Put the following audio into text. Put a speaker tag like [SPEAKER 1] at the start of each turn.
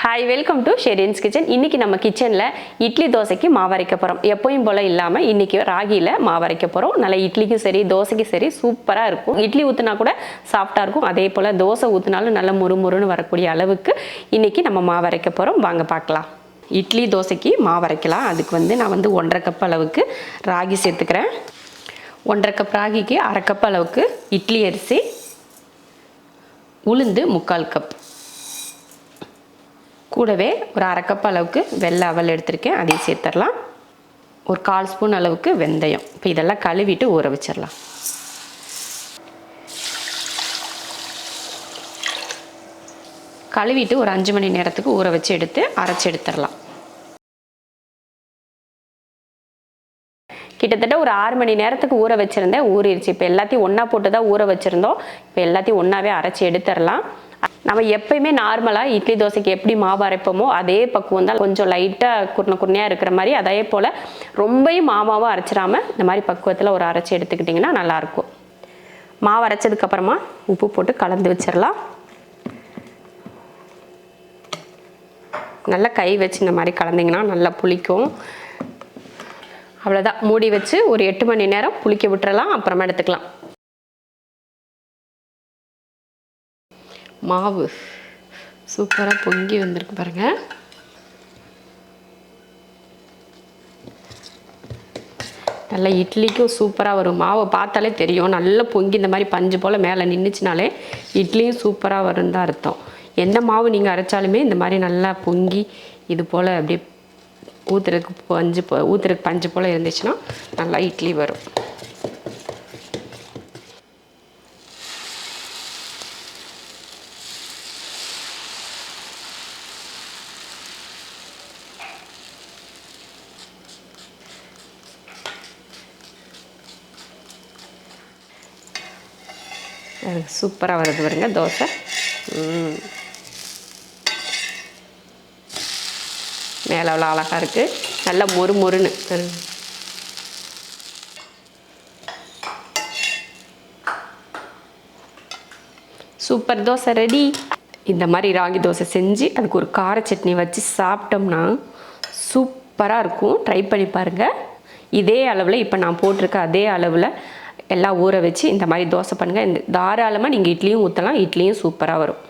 [SPEAKER 1] Hi welcome to Sherian's kitchen இன்னைக்கு நம்ம கிச்சனில் இட்லி தோசைக்கு மாவரைக்க போகிறோம் எப்பயும் போல் இல்லாமல் இன்னைக்கு ராகியில் மாவு அரைக்க போகிறோம் நல்லா இட்லிக்கும் சரி தோசைக்கும் சரி சூப்பராக இருக்கும். இட்லி ஊற்றினா கூட சாஃப்டாக இருக்கும். அதே போல் தோசை ஊற்றினாலும் நல்ல முறுமுறுன்னு வரக்கூடிய அளவுக்கு இன்னைக்கு நம்ம மாவரைக்க போகிறோம் வாங்க பார்க்கலாம். இட்லி தோசைக்கு மாவு அரைக்கலாம். அதுக்கு வந்து நான் வந்து ஒன்றரை கப் அளவுக்கு ராகி சேர்த்துக்கிறேன். ஒன்றரை கப் ராகிக்கு அரை கப் அளவுக்கு இட்லி அரிசி. உளுந்து முக்கால் கப் கூடவே ஒரு அரைக்கப் அளவுக்கு வெள்ளை அவல் எடுத்திருக்கேன். அதையும் சேர்த்துடலாம் ஒரு கால் ஸ்பூன் அளவுக்கு வெந்தயம். இப்போ இதெல்லாம் கழுவிட்டு ஊற வச்சிடலாம் கழுவிட்டு ஒரு அஞ்சு மணி நேரத்துக்கு ஊற வச்சு எடுத்து அரைச்சி எடுத்துடலாம் கிட்டத்தட்ட ஒரு ஆறு மணி நேரத்துக்கு ஊற வச்சுருந்தேன். ஊறிடுச்சு இப்போ எல்லாத்தையும் ஒன்றா போட்டு தான் ஊற வச்சுருந்தோம். இப்போ எல்லாத்தையும் ஒன்றாவே அரைச்சி எடுத்துடலாம் நம்ம எப்பயுமே நார்மலாக இட்லி தோசைக்கு எப்படி மாவு அரைப்போமோ அதே பக்குவம் தான். கொஞ்சம் லைட்டாக குருணை குருணையாக இருக்கிற மாதிரி அதே போல் ரொம்பவும் மாமாவும் அரைச்சிடாம இந்த மாதிரி பக்குவத்தில் ஒரு அரைச்சி எடுத்துக்கிட்டிங்கன்னா நல்லாயிருக்கும். மாவு அரைச்சதுக்கப்புறமா உப்பு போட்டு கலந்து வச்சிடலாம். நல்லா கை வச்சு இந்த மாதிரி கலந்திங்கன்னா நல்லா புளிக்கும். அவ்வளோதான் மூடி வச்சு ஒரு எட்டு மணி நேரம் புளிக்க விட்டுறலாம். அப்புறமா எடுத்துக்கலாம். மாவு. சூப்பராக பொங்கி வந்திருக்கு பாருங்கள் நல்லா இட்லிக்கும் சூப்பராக வரும். மாவை பார்த்தாலே தெரியும். நல்லா பொங்கி இந்த மாதிரி பஞ்சு போல் மேலே நின்றுச்சுனாலே இட்லியும் சூப்பராக வரும் தான் அர்த்தம். எந்த மாவு நீங்கள் அரைச்சாலுமே இந்த மாதிரி நல்லா பொங்கி இது போல் அப்படியே ஊற்றுறதுக்கு பஞ்சு போ ஊற்றுறதுக்கு பஞ்சு போல் இருந்துச்சுன்னா நல்லா இட்லி வரும். சூப்பராக வருது பாருங்க தோசை. மேலே அவ்வளோ அழகாக இருக்குது நல்லா மொறு மொறுன்னு. சூப்பர் தோசை ரெடி. இந்த மாதிரி ராகி தோசை செஞ்சு அதுக்கு ஒரு கார சட்னி வச்சு சாப்பிட்டோம்னா சூப்பராக இருக்கும். ட்ரை பண்ணி பாருங்கள் இதே அளவில் இப்போ நான் போட்டிருக்க அதே அளவில் எல்லாம் ஊற வச்சு இந்த மாதிரி தோசை பண்ணுங்கள் இந்த தாராளமாக நீங்கள் இட்லியும் ஊற்றலாம் இட்லியும் சூப்பராக வரும்.